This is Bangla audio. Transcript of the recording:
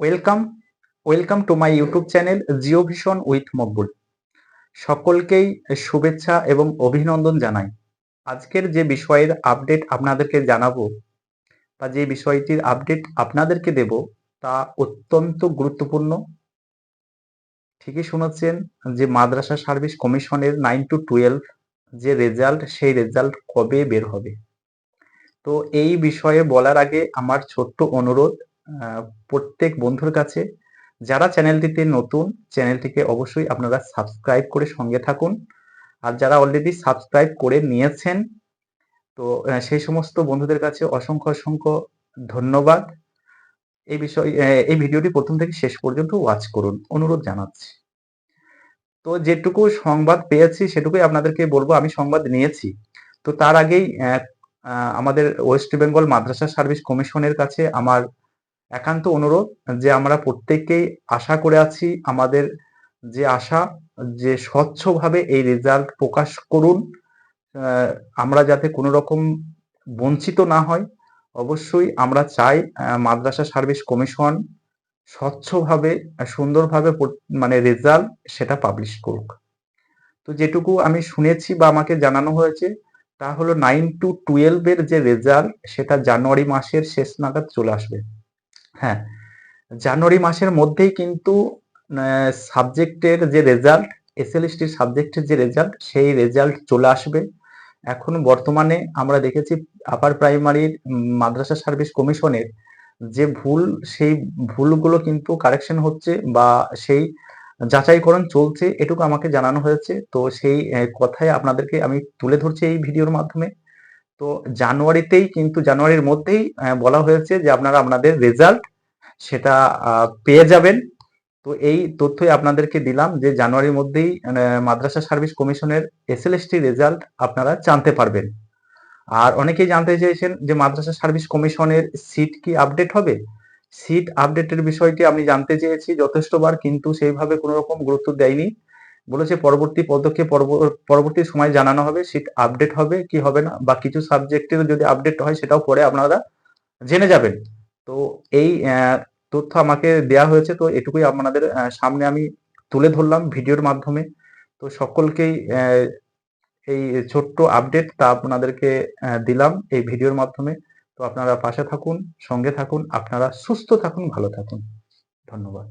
Welcome welcome to my YouTube channel Jio vision with Maqbul সকলকেই শুভেচ্ছা এবং অভিনন্দন জানাই। আজকের যে বিষয়ের আপডেট আপনাদেরকে জানাব বা যে বিষয়টির আপডেট আপনাদেরকে দেব তা অত্যন্ত গুরুত্বপূর্ণ। ঠিকই শুনেছেন যে মাদ্রাসা সার্ভিস কমিশনের নাইন টু টুয়েলভ যে রেজাল্ট সেই রেজাল্ট কবে বের হবে? তো এই বিষয়ে বলার আগে আমার ছোট্ট অনুরোধ প্রত্যেক বন্ধুর কাছে। যারা চ্যানেলটিতে নতুন, চ্যানেলটিকে অবশ্যই আপনারা সাবস্ক্রাইব করে সঙ্গে থাকুন। আর যারা অলরেডি সাবস্ক্রাইব করে নিয়েছেন, তো সেই সমস্ত বন্ধুদের কাছে অসংখ্য অসংখ্য ধন্যবাদ। এই বিষয় এই ভিডিওটি প্রথম থেকে শেষ পর্যন্ত ওয়াচ করুন, অনুরোধ জানাচ্ছি। তো যেটুকু সংবাদ পেয়েছি, সেটুকুই আপনাদেরকে বলব, আমি সংবাদ নিয়েছি। তো তার আগেই আমাদের ওয়েস্ট বেঙ্গল মাদ্রাসা সার্ভিস কমিশনের কাছে আমার একান্ত অনুরোধ যে আমরা প্রত্যেককেই আশা করে আছি আমাদের যে আশা, যে স্বচ্ছভাবে এই রেজাল্ট প্রকাশ করুন আমরা যাতে কোনো রকম বঞ্চিত না হয়। অবশ্যই আমরা চাই মাদ্রাসা সার্ভিস কমিশন স্বচ্ছভাবে, সুন্দরভাবে মানে রেজাল্ট সেটা পাবলিশ করুক। তো যেটুকু আমি শুনেছি বা আমাকে জানানো হয়েছে, তা হলো নাইন টু টুয়েলভ এর যে রেজাল্ট সেটা জানুয়ারি মাসের শেষ নাগাদ চলে আসবে। হ্যাঁ জানুয়ারি মাসের মধ্যেই কিন্তু সাবজেক্টের যে রেজাল্ট এসএলএসটি সাবজেক্টের যে রেজাল্ট সেই রেজাল্ট চলে আসবে। এখন বর্তমানে আমরা দেখেছি আপার প্রাইমারির মাদ্রাসা সার্ভিস কমিশনের যে ভুল, সেই ভুলগুলো কিন্তু কারেকশন হচ্ছে বা সেই যাচাইকরণ চলছে, এটুকু আমাকে জানানো হয়েছে। তো সেই কথাই আপনাদেরকে আমি তুলে ধরছি এই ভিডিওর মাধ্যমে। তো জানুয়ারিতেই কিন্তু, জানুয়ারির মধ্যেই বলা হয়েছে যে আপনারা আপনাদের রেজাল্ট সেটা পেয়ে যাবেন। তো এই তথ্যই আপনাদেরকে দিলাম যে জানুয়ারির মধ্যেই মাদ্রাসা সার্ভিস কমিশনের এসএলএসটি রেজাল্ট আপনারা জানতে পারবেন। আর অনেকেই জানতে চেয়েছেন যে মাদ্রাসা সার্ভিস কমিশনের সিট কি আপডেট হবে? সিট আপডেটের বিষয়টি আমি জানতে চেয়েছি যথেষ্টবার কিন্তু সেইভাবে কোনো রকম গুরুত্ব দেয়নি। বলেছে পরবর্তী পদক্ষেপ, পরব- পরবর্তী সময় জানানো হবে, সিট আপডেট হবে কি হবে না, বা কিছু সাবজেক্টের যদি আপডেট হয়, সেটাও পরে আপনারা জেনে যাবেন। তো এই তথ্য আমাকে দেয়া হয়েছে, তো এটুকুই আপনাদের সামনে আমি তুলে ধরলাম ভিডিওর মাধ্যমে। তো সকলকেই এই ছোট্ট আপডেট তা আপনাদেরকে দিলাম এই ভিডিওর মাধ্যমে। তো আপনারা পাশে থাকুন, সঙ্গে থাকুন, আপনারা সুস্থ থাকুন, ভালো থাকুন। ধন্যবাদ।